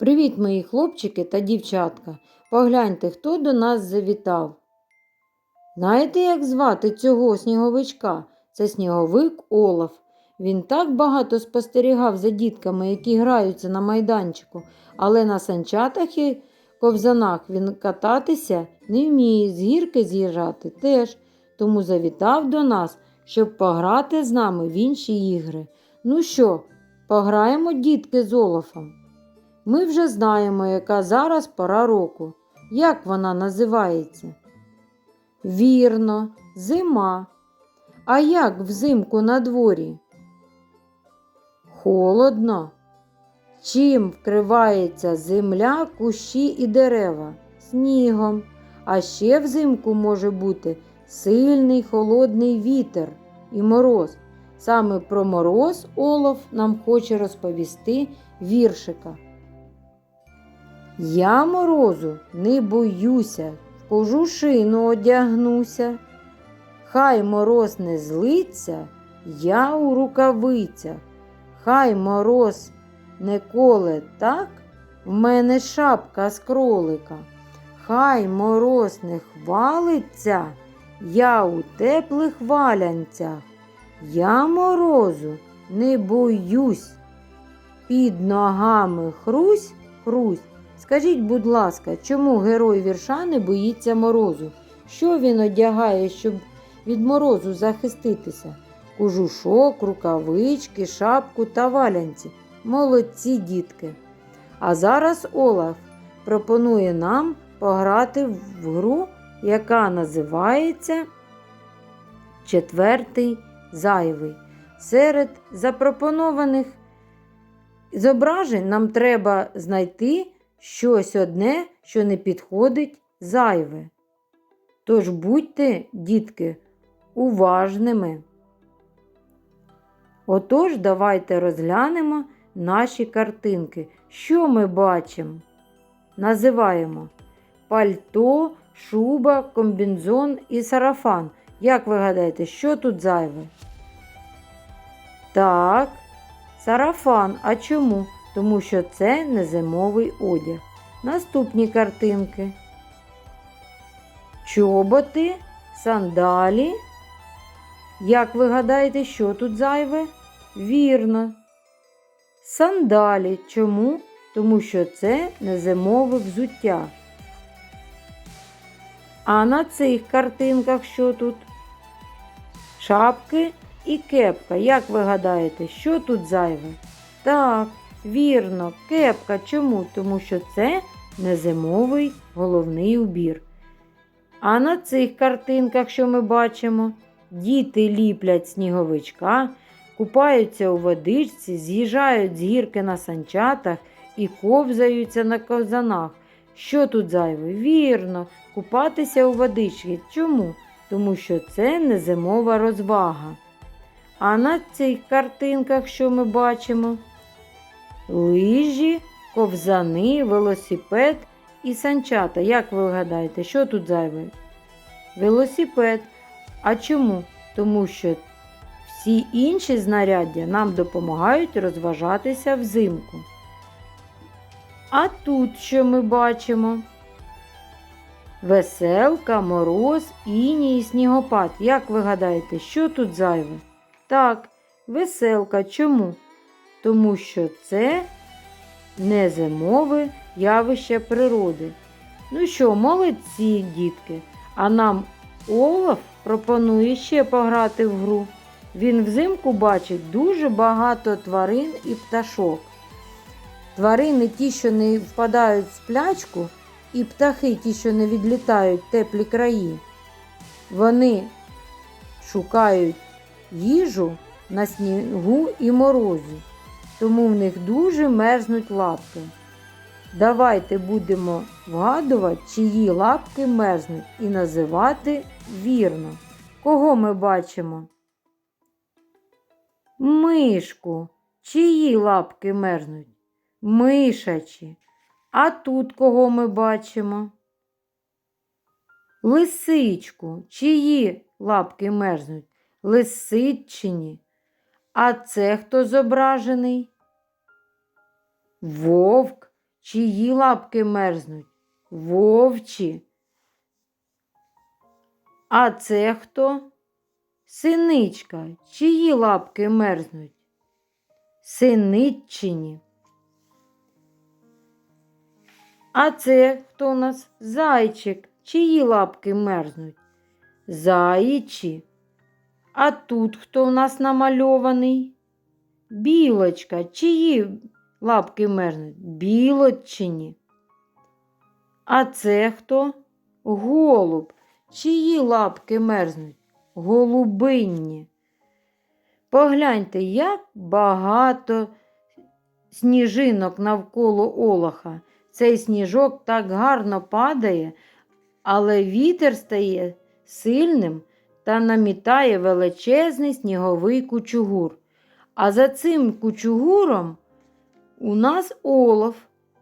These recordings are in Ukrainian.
Привіт, мої хлопчики та дівчатка. Погляньте, хто до нас завітав. Знаєте, як звати цього сніговичка? Це сніговик Олаф. Він так багато спостерігав за дітками, які граються на майданчику, але на санчатах і ковзанах він кататися не вміє, з гірки з'їжджати теж, тому завітав до нас, щоб пограти з нами в інші ігри. Ну що, пограємо, дітки, з Олафом? Ми вже знаємо, яка зараз пора року. Як вона називається? Вірно, зима. А як взимку на дворі? Холодно. Чим вкривається земля, кущі і дерева? Снігом. А ще взимку може бути сильний холодний вітер і мороз. Саме про мороз Олаф нам хоче розповісти віршика. Я морозу не боюся, в кожушину одягнуся. Хай мороз не злиться, я у рукавицях. Хай мороз не коле так, в мене шапка з кролика. Хай мороз не хвалиться, я у теплих валянцях. Я морозу не боюсь. Під ногами хрусь, хрусь. Скажіть, будь ласка, чому герой вірша не боїться морозу? Що він одягає, щоб від морозу захиститися? Кожушок, рукавички, шапку та валянці. Молодці дітки. А зараз Олаф пропонує нам пограти в гру, яка називається Четвертий зайвий. Серед запропонованих зображень нам треба знайти щось одне, що не підходить зайве. Тож будьте, дітки, уважними. Отож, давайте розглянемо наші картинки. Що ми бачимо? Називаємо пальто, шуба, комбінзон і сарафан. Як ви гадаєте, що тут зайве? Так, сарафан. А чому? Тому що це не зимовий одяг. Наступні картинки. Чоботи, сандалі. Як ви гадаєте, що тут зайве? Вірно. Сандалі. Чому? Тому що це не зимове взуття. А на цих картинках що тут? Шапки і кепка. Як ви гадаєте, що тут зайве? Так, вірно, кепка. Чому? Тому що це не зимовий головний убір. А на цих картинках, що ми бачимо, діти ліплять сніговичка, купаються у водичці, з'їжджають з гірки на санчатах і ковзаються на ковзанах. Що тут зайве? Вірно, купатися у водичці. Чому? Тому що це не зимова розвага. А на цих картинках, що ми бачимо? Лижі, ковзани, велосипед і санчата. Як ви гадаєте, що тут зайве? Велосипед. А чому? Тому що всі інші знаряддя нам допомагають розважатися взимку. А тут що ми бачимо? Веселка, мороз, іній і снігопад. Як ви гадаєте, що тут зайве? Так, веселка. Чому? Тому що це не зимове явище природи. Ну що, молодці, дітки, а нам Олаф пропонує ще пограти в гру. Він взимку бачить дуже багато тварин і пташок. Тварини ті, що не впадають в сплячку, і птахи ті, що не відлітають в теплі краї. Вони шукають їжу на снігу і морозі, тому в них дуже мерзнуть лапки. Давайте будемо вгадувати, чиї лапки мерзнуть, і називати вірно. Кого ми бачимо? Мишку. Чиї лапки мерзнуть? Мишачі. А тут кого ми бачимо? Лисичку. Чиї лапки мерзнуть? Лисичині. А це хто зображений? Вовк. чиї лапки мерзнуть? Вовчі. А це хто? Синичка, чиї лапки мерзнуть? Синиччині. А це хто у нас? Зайчик, чиї лапки мерзнуть? Заячі. А тут хто у нас намальований? Білочка, чиї лапки мерзнуть? Білочині. А це хто? Голуб. Чиї лапки мерзнуть? Голубинні. Погляньте, як багато сніжинок навколо Олаха. Цей сніжок так гарно падає, але вітер стає сильним та намітає величезний сніговий кучугур. А за цим кучугуром у нас олов.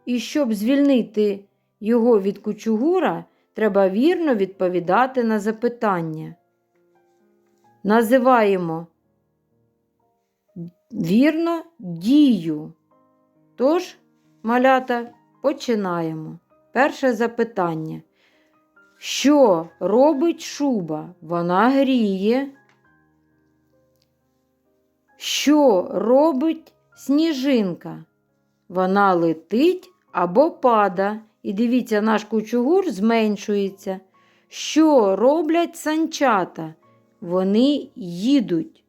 І щоб звільнити його від кучугура, треба вірно відповідати на запитання. Називаємо вірно дію. Тож, малята, починаємо. Перше запитання. Що робить шуба? Вона гріє. Що робить сніжинка? Вона летить або пада. І дивіться, наш кучугур зменшується. Що роблять санчата? Вони їдуть.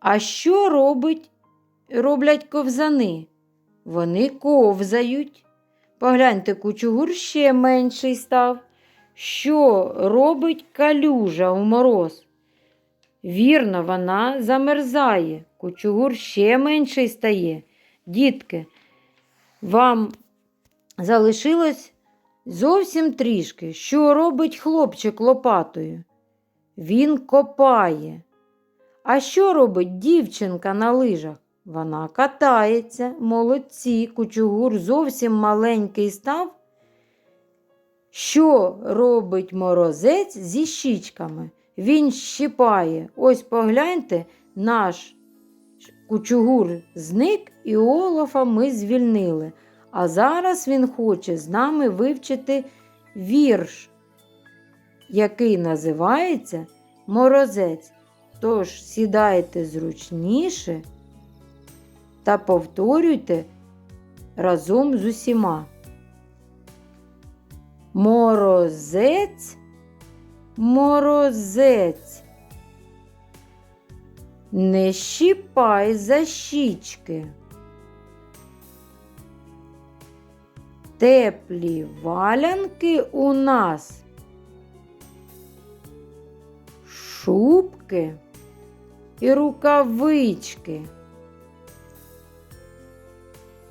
А що робить, роблять ковзани? Вони ковзають. Погляньте, кучугур ще менший став. Що робить калюжа у мороз? Вірно, вона замерзає. Кучугур ще менший стає. Дітки, вам залишилось зовсім трішки. Що робить хлопчик лопатою? Він копає. А що робить дівчинка на лижах? Вона катається, молодці, кучугур зовсім маленький став. Що робить морозець зі щічками? Він щипає. Ось погляньте, наш кучугур зник і Олафа ми звільнили. А зараз він хоче з нами вивчити вірш, який називається Морозець. Тож сідайте зручніше та повторюйте разом з усіма. Морозець, морозець. Не щіпай за щічки. Теплі валянки у нас. Шубки і рукавички.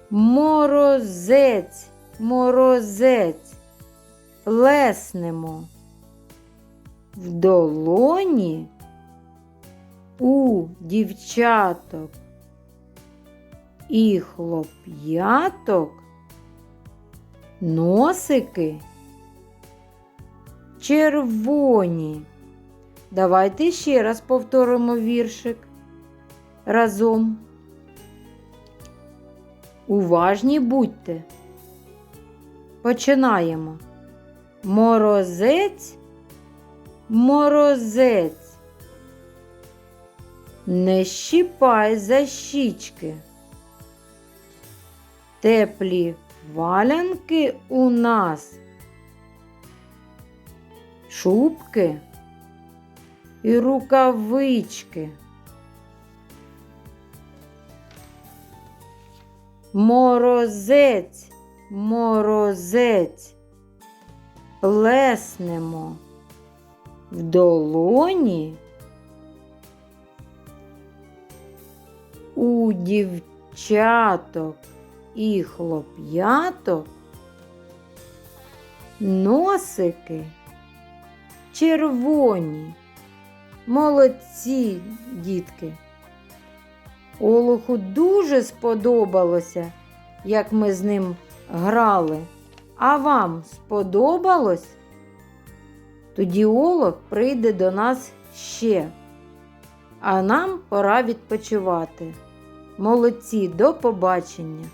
Морозець, морозець, плеснемо. В долоні у дівчаток і хлоп'яток носики червоні. Давайте ще раз повторимо віршик разом. Уважні будьте. Починаємо. Морозець, морозець. Не щіпай за щічки. Теплі валянки у нас. Шубки і рукавички. Морозець, морозець, плеснемо в долоні у дівчаток і хлоп'яток носики червоні. Молодці, дітки. Олуху дуже сподобалося, як ми з ним грали. А вам сподобалось? Тоді Олух прийде до нас ще. А нам пора відпочивати. Молодці, до побачення!